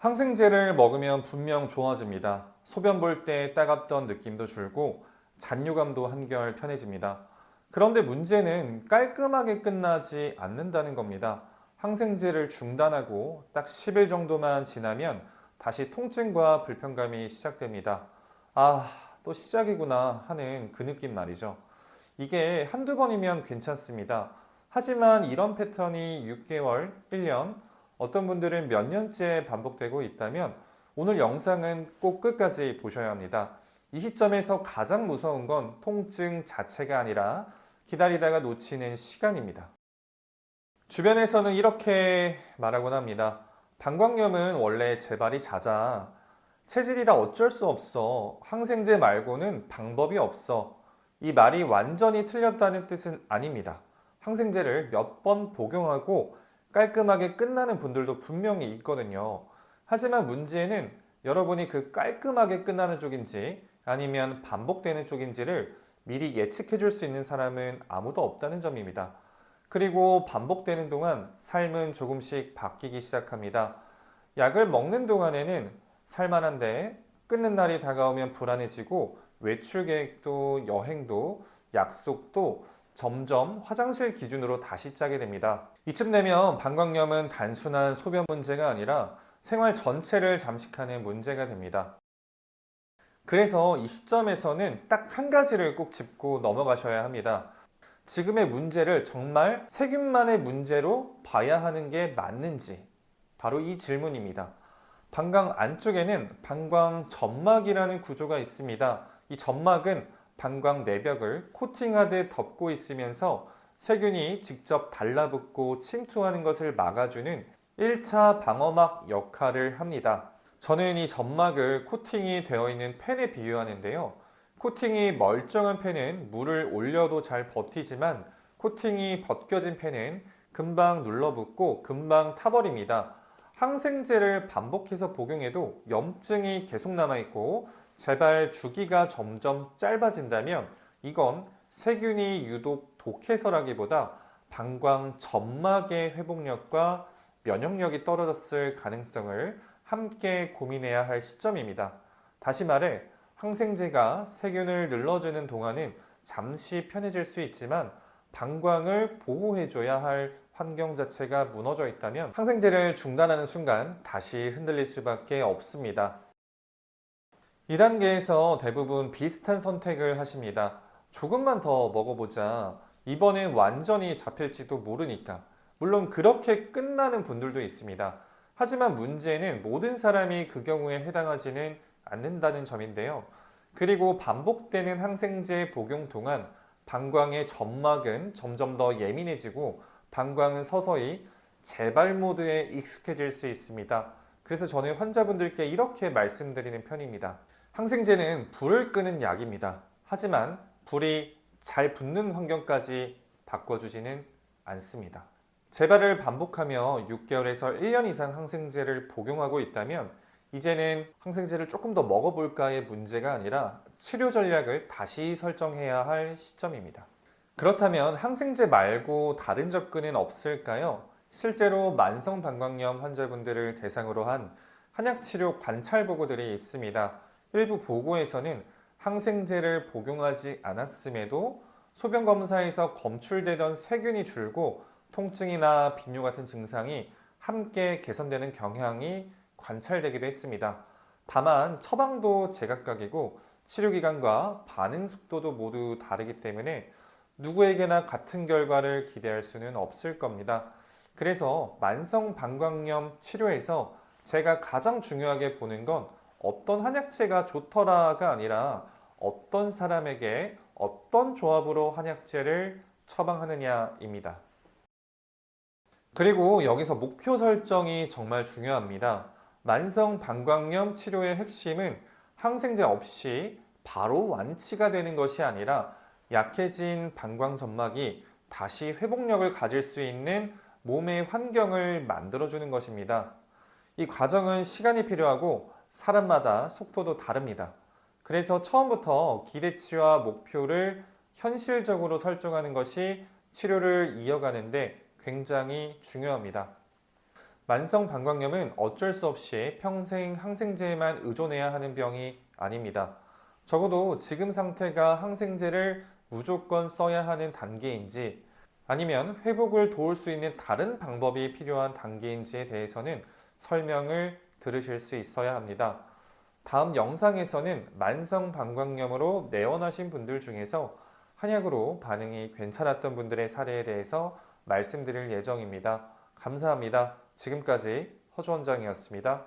항생제를 먹으면 분명 좋아집니다. 소변 볼 때 따갑던 느낌도 줄고 잔뇨감도 한결 편해집니다. 그런데 문제는 깔끔하게 끝나지 않는다는 겁니다. 항생제를 중단하고 딱 10일 정도만 지나면 다시 통증과 불편감이 시작됩니다. 아, 또 시작이구나 하는 그 느낌 말이죠. 이게 한두 번이면 괜찮습니다. 하지만 이런 패턴이 6개월, 1년, 어떤 분들은 몇 년째 반복되고 있다면 오늘 영상은 꼭 끝까지 보셔야 합니다. 이 시점에서 가장 무서운 건 통증 자체가 아니라 기다리다가 놓치는 시간입니다. 주변에서는 이렇게 말하곤 합니다. 방광염은 원래 재발이 잦아. 체질이라 어쩔 수 없어. 항생제 말고는 방법이 없어. 이 말이 완전히 틀렸다는 뜻은 아닙니다. 항생제를 몇 번 복용하고 깔끔하게 끝나는 분들도 분명히 있거든요. 하지만 문제는 여러분이 그 깔끔하게 끝나는 쪽인지 아니면 반복되는 쪽인지를 미리 예측해 줄 수 있는 사람은 아무도 없다는 점입니다. 그리고 반복되는 동안 삶은 조금씩 바뀌기 시작합니다. 약을 먹는 동안에는 살만한데 끊는 날이 다가오면 불안해지고 외출 계획도 여행도 약속도 점점 화장실 기준으로 다시 짜게 됩니다. 이쯤 되면 방광염은 단순한 소변 문제가 아니라 생활 전체를 잠식하는 문제가 됩니다. 그래서 이 시점에서는 딱 한 가지를 꼭 짚고 넘어가셔야 합니다. 지금의 문제를 정말 세균만의 문제로 봐야 하는 게 맞는지 바로 이 질문입니다. 방광 안쪽에는 방광 점막이라는 구조가 있습니다. 이 점막은 방광 내벽을 코팅하듯 덮고 있으면서 세균이 직접 달라붙고 침투하는 것을 막아주는 1차 방어막 역할을 합니다. 저는 이 점막을 코팅이 되어 있는 팬에 비유하는데요. 코팅이 멀쩡한 팬은 물을 올려도 잘 버티지만 코팅이 벗겨진 팬은 금방 눌러붙고 금방 타버립니다. 항생제를 반복해서 복용해도 염증이 계속 남아있고 재발 주기가 점점 짧아진다면 이건 세균이 유독 독해서라기보다 방광 점막의 회복력과 면역력이 떨어졌을 가능성을 함께 고민해야 할 시점입니다. 다시 말해 항생제가 세균을 늘러주는 동안은 잠시 편해질 수 있지만 방광을 보호해줘야 할 환경 자체가 무너져 있다면 항생제를 중단하는 순간 다시 흔들릴 수밖에 없습니다. 2단계에서 대부분 비슷한 선택을 하십니다. 조금만 더 먹어보자. 이번엔 완전히 잡힐지도 모르니까. 물론 그렇게 끝나는 분들도 있습니다. 하지만 문제는 모든 사람이 그 경우에 해당하지는 않는다는 점인데요. 그리고 반복되는 항생제 복용 동안 방광의 점막은 점점 더 예민해지고 방광은 서서히 재발 모드에 익숙해질 수 있습니다. 그래서 저는 환자분들께 이렇게 말씀드리는 편입니다. 항생제는 불을 끄는 약입니다. 하지만 불이 잘 붙는 환경까지 바꿔주지는 않습니다. 재발을 반복하며 6개월에서 1년 이상 항생제를 복용하고 있다면 이제는 항생제를 조금 더 먹어볼까의 문제가 아니라 치료 전략을 다시 설정해야 할 시점입니다. 그렇다면 항생제 말고 다른 접근은 없을까요? 실제로 만성 방광염 환자분들을 대상으로 한 한약 치료 관찰 보고들이 있습니다. 일부 보고에서는 항생제를 복용하지 않았음에도 소변 검사에서 검출되던 세균이 줄고 통증이나 빈뇨 같은 증상이 함께 개선되는 경향이 관찰되기도 했습니다. 다만 처방도 제각각이고 치료 기간과 반응 속도도 모두 다르기 때문에 누구에게나 같은 결과를 기대할 수는 없을 겁니다. 그래서 만성 방광염 치료에서 제가 가장 중요하게 보는 건 어떤 한약재가 좋더라가 아니라 어떤 사람에게 어떤 조합으로 한약재를 처방하느냐입니다. 그리고 여기서 목표 설정이 정말 중요합니다. 만성 방광염 치료의 핵심은 항생제 없이 바로 완치가 되는 것이 아니라 약해진 방광 점막이 다시 회복력을 가질 수 있는 몸의 환경을 만들어주는 것입니다. 이 과정은 시간이 필요하고 사람마다 속도도 다릅니다. 그래서 처음부터 기대치와 목표를 현실적으로 설정하는 것이 치료를 이어가는데 굉장히 중요합니다. 만성 방광염은 어쩔 수 없이 평생 항생제에만 의존해야 하는 병이 아닙니다. 적어도 지금 상태가 항생제를 무조건 써야 하는 단계인지 아니면 회복을 도울 수 있는 다른 방법이 필요한 단계인지에 대해서는 설명을 들으실 수 있어야 합니다. 다음 영상에서는 만성 방광염으로 내원하신 분들 중에서 한약으로 반응이 괜찮았던 분들의 사례에 대해서 말씀드릴 예정입니다. 감사합니다. 지금까지 허주 원장이었습니다.